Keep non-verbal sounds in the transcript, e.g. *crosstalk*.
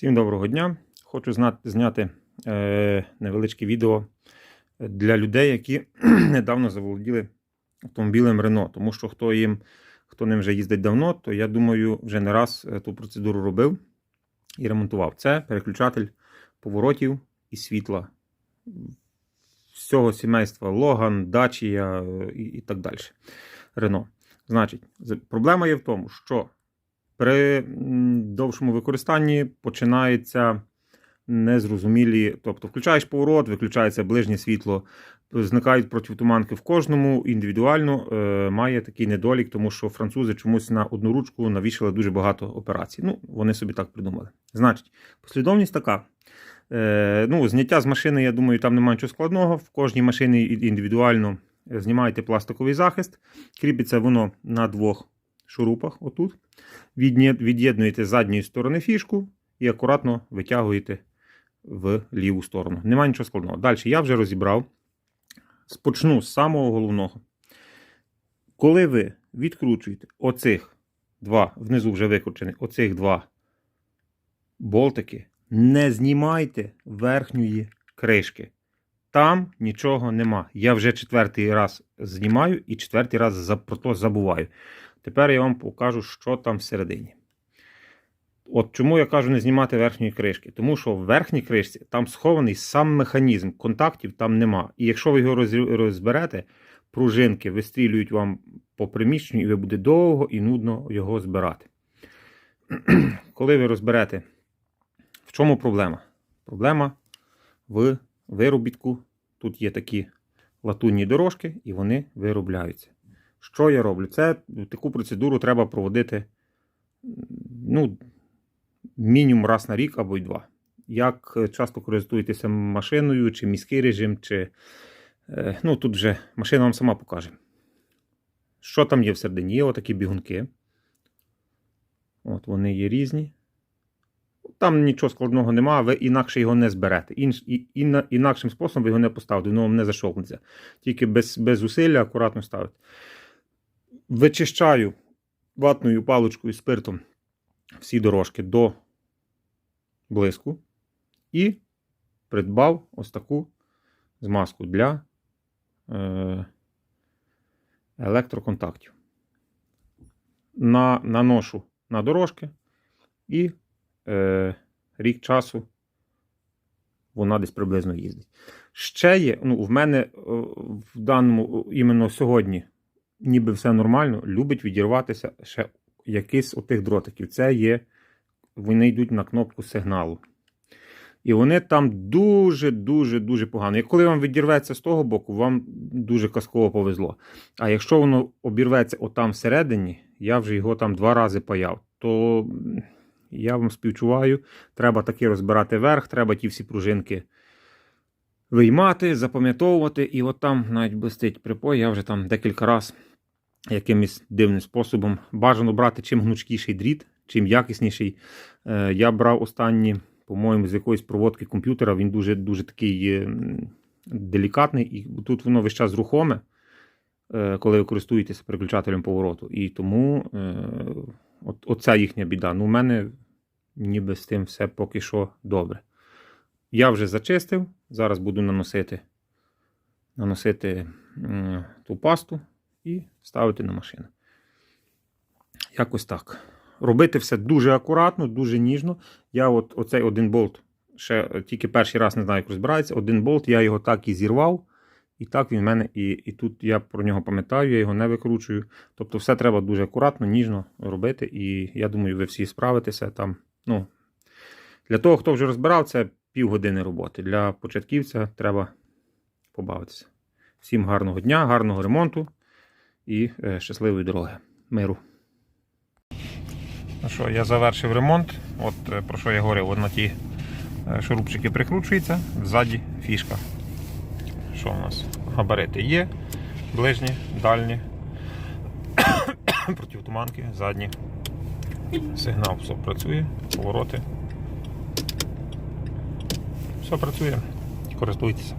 Всім доброго дня. Хочу зняти е, невеличке відео для людей, які *clears throat* недавно заволоділи автомобілем Renault. Тому що хто їм, хто ним вже їздить давно, то я думаю, вже не раз е, ту процедуру робив і ремонтував. Це переключатель поворотів і світла всього сімейства Logan, Dacia е, і, і так далі. Renault. Значить, проблема є в тому, що при довшому використанні починаються незрозумілі. Тобто, включаєш поворот, виключається ближнє світло, зникають протитуманки в кожному. Індивідуально е, має такий недолік, тому що французи чомусь на одну ручку навішали дуже багато операцій. Ну, вони собі так придумали. Значить, послідовність така. Е, ну, зняття з машини, я думаю, там немає нічого складного. В кожній машині індивідуально знімаєте пластиковий захист, кріпиться воно на двох шурупах отут. Від'є- Від'єднуєте з задньої сторони фішку і акуратно витягуєте в ліву сторону. Немає нічого складного. Далі я вже розібрав. Спочну з самого головного. Коли ви відкручуєте оцих два, внизу вже викручені, оцих два болтики, не знімайте верхньої кришки. Там нічого нема. Я вже четвертий раз знімаю і четвертий раз про то забуваю. Тепер я вам покажу, що там всередині. От чому я кажу не знімати верхньої кришки? Тому що в верхній кришці там схований сам механізм, контактів там нема. І якщо ви його розберете, пружинки вистрілюють вам по приміщенню, і ви буде довго і нудно його збирати. *clears throat* Коли ви розберете, в чому проблема? Проблема в виробітку. Тут є такі латунні дорожки, і вони виробляються. Що я роблю? Це таку процедуру треба проводити ну, мінімум раз на рік або й два. Як е, часто користуєтеся машиною, чи міський режим, чи. е, Ну, тут вже машина вам сама покаже. Що там є всередині? Є отакі бігунки. От вони є різні. Там нічого складного немає, ви інакше його не зберете. Інш, і, іна- інакшим способом ви його не поставите, воно вам не зашовкнеться. Тільки без, без зусилля акуратно ставите. Вичищаю ватною паличкою спиртом всі дорожки до блиску і придбав ось таку змазку для е, електроконтактів. На, наношу на дорожки і е, рік часу вона десь приблизно їздить. Ще є, ну, в мене е, в даному, е, іменно сьогодні, ніби все нормально, любить відірватися ще якийсь отих дротиків. Це є, вони йдуть на кнопку сигналу. І вони там дуже-дуже дуже погано. І коли вам відірветься з того боку, вам дуже казково повезло. А якщо воно обірветься отам всередині, я вже його там два рази паяв, то я вам співчуваю, треба таки розбирати верх, треба ті всі пружинки виймати, запам'ятовувати. І от там навіть блистить припой, я вже там декілька разів якимось дивним способом. Бажано брати чим гнучкіший дріт, чим якісніший. Е, Я брав останні, по-моєму, з якоїсь проводки комп'ютера. Він дуже дуже такий е, делікатний, і тут воно весь час рухоме, е, коли ви користуєтеся переключателем повороту. І тому от, оця їхня біда. Ну, у мене ніби з тим все поки що добре. Я вже зачистив, зараз буду наносити, наносити ту пасту і ставити на машину. Якось так. Робити все дуже акуратно, дуже ніжно. Я от оцей один болт, ще тільки перший раз не знаю, як розбирається. Один болт, я його так і зірвав. І так він в мене, і, і тут я про нього пам'ятаю, я його не викручую. Тобто, все треба дуже акуратно, ніжно робити. І я думаю, ви всі справитеся там. Ну, для того, хто вже розбирав, це півгодини роботи. Для початківця треба побавитися. Всім гарного дня, гарного ремонту і е, щасливої дороги. Миру. Ну що, я завершив ремонт. От е, про що я говорив, на ті е, шурупчики прикручуються, ззаді фішка. Що у нас? Габарити є, ближні, дальні, *coughs* противтуманки, задні. Сигнал все працює, повороти. Все працює. Користуйтеся.